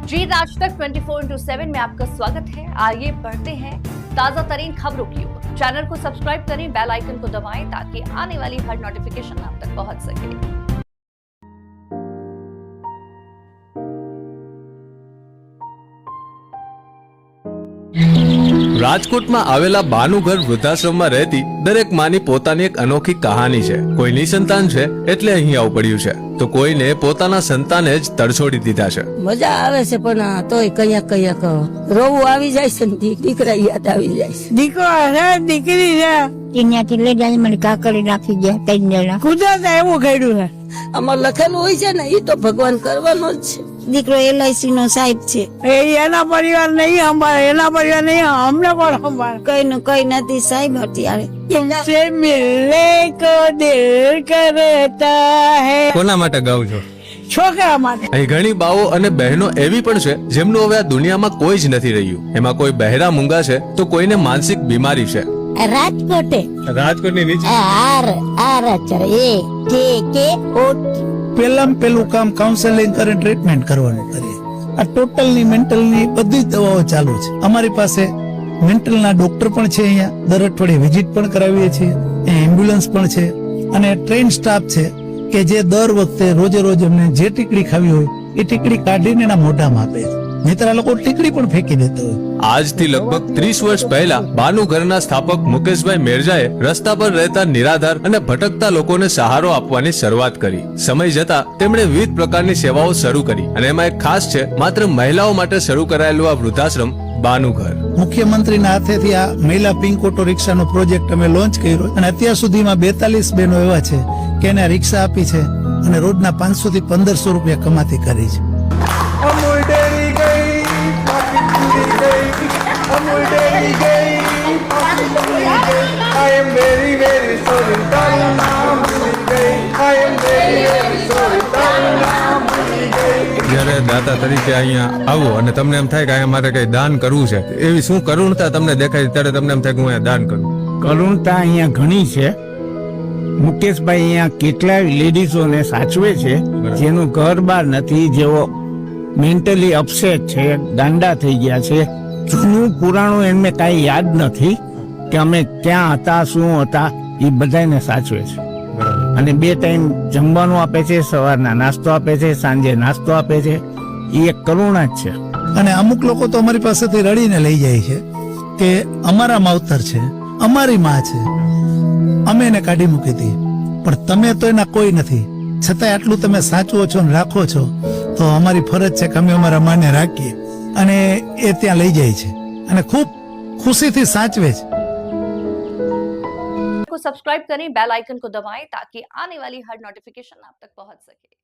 जीत आज तक 24 four into seven में आपका स्वागत है। आइए बढ़ते हैं ताज़ा तरीन खबरों की ओर। चैनल को सब्सक्राइब करें, बेल आइकन को दबाएँ ताकि आने वाली हर नोटिफिकेशन आप तक पहुँच सके। રાજકોટમાં આવેલા બાનુઘર વૃદ્ધાશ્રમમાં રહેતી દરેક માની પોતાની એક અનોખી કહાની છે. કોઈની સંતાન છે એટલે અહીં આવું પડ્યું છે. તો કોઈને પોતાના સંતાને જ તડછોડી દીધા છે. મજા આવે છે પણ તોય કયા કયા કહો રોવું આવી જાય છે દીકરા યાદ આવી જાય છે. દીકરો છે દીકરી છે ત્યાંથી લઈ જાય મને કાકડી નાખી ગયા ત્રણ જણા કુદરત એવું ઘડ્યું છે. આમાં લખેલું હોય છે ને એ તો ભગવાન કરવાનો જ છે. દીકરો એલઆઈસી નો સાહેબ છે એના પરિવાર નહીં સંભાળે એના પરિવાર નહીં અમને કોણ સંભાળે કઈ નું કઈ નથી સાહેબ અત્યારે તુમસે મિલને કો દિલ કરતા હે કોના માટે ગાવ છો ઘણી બાઓ અને બહેનો એવી પણ છે જેમનું હવે આ દુનિયામાં કોઈ જ નથી રહ્યું એમાં કોઈ બહેરા મૂંગા છે તો કોઈને માનસિક બીમારી છે રાજકોટ રાજકોટ નીચે આર એ પેલામાં પહેલું કામ કાઉન્સેલિંગ કરીને ટ્રીટમેન્ટ કરવાનું કરીએ. આ ટોટલની મેન્ટલની બધી દવાઓ ચાલુ છે. અમારી પાસે મેન્ટલના ડોક્ટર પણ છે અહીંયા. દર અઠવાડિયે વિઝિટ પણ કરાવીએ છીએ. અહીંયા એમ્બ્યુલન્સ પણ છે. અને ટ્રેન સ્ટાફ છે કે જે દર વખતે રોજે રોજ અમને જે ટીકડી ખાવી હોય, એ ટીકડી કાઢીને એના મોઢામાં આપે છે. નહીતર લોકો ટીકડી પણ ફેંકી દેતા આજથી લગભગ ત્રીસ વર્ષ પહેલા બાનુઘરના સ્થાપક મુકેશભાઈ મેરજાએ રસ્તા પર રહેતા નિરાધાર અને ભટકતા લોકોને સહારો આપવાની શરૂઆત કરી. સમય જતા તેમણે વિવિધ પ્રકારની સેવાઓ શરૂ કરી અને એમાં એક ખાસ છે માત્ર મહિલાઓ માટે શરૂ કરાયેલું આ વૃદ્ધાશ્રમ બાનુઘર મુખ્યમંત્રીના હાથેથી આ મહિલા પિંક ઓટો રિક્ષાનો પ્રોજેક્ટ અમે લોન્ચ કર્યો અને અત્યાર સુધીમાં બેતાલીસ બહેનો એવા છે કે એને રિક્ષા આપી છે અને રોજના પાંચસો થી પંદરસો રૂપિયા કમાતી કરી છે. જ્યારે દાતા તરીકે અહીંયા આવો અને તમને એમ થાય કે અહીંયા મારે કઈ દાન કરવું છે એવી શું કરુણતા તમને દેખાય ત્યારે તમને એમ થાય કે હું અહીંયા દાન કરું. કરુણતા અહીંયા ઘણી છે. મુકેશભાઈ અહીંયા કેટલાય લેડીઝોને સાચવે છે. જેનું ઘર બાર નથી જેઓ મેન્ટલી અપસેટ છે ગાંડા થઈ ગયા છે. જૂનું પુરાણું એમને કાંઈ યાદ નથી કે અમે ક્યાં હતા શું હતા. એ બધાને સાચવે છે. અને બે ટાઈમ જમવાનું આપે છે, સવારના નાસ્તો આપે છે, સાંજે નાસ્તો આપે છે. એ એક કરુણા જ છે. અને અમુક લોકો તો અમારી પાસેથી રડીને લઈ જાય છે કે અમારા માવતર છે, અમારી માં છે. અમે એને કાઢી મૂકી હતી. પણ તમે તો એના કોઈ નથી. છતાંય આટલું તમે સાચવો છો ને રાખો છો, તો અમારી ફરજ છે કે અમે અમારા માને રાખીએ. અને એ ત્યાં લઈ જાય છે. અને ખૂબ ખુશીથી સાચવે છે. को सब्सक्राइब करें बेल आइकन को दबाएं ताकि आने वाली हर नोटिफिकेशन आप तक पहुंच सके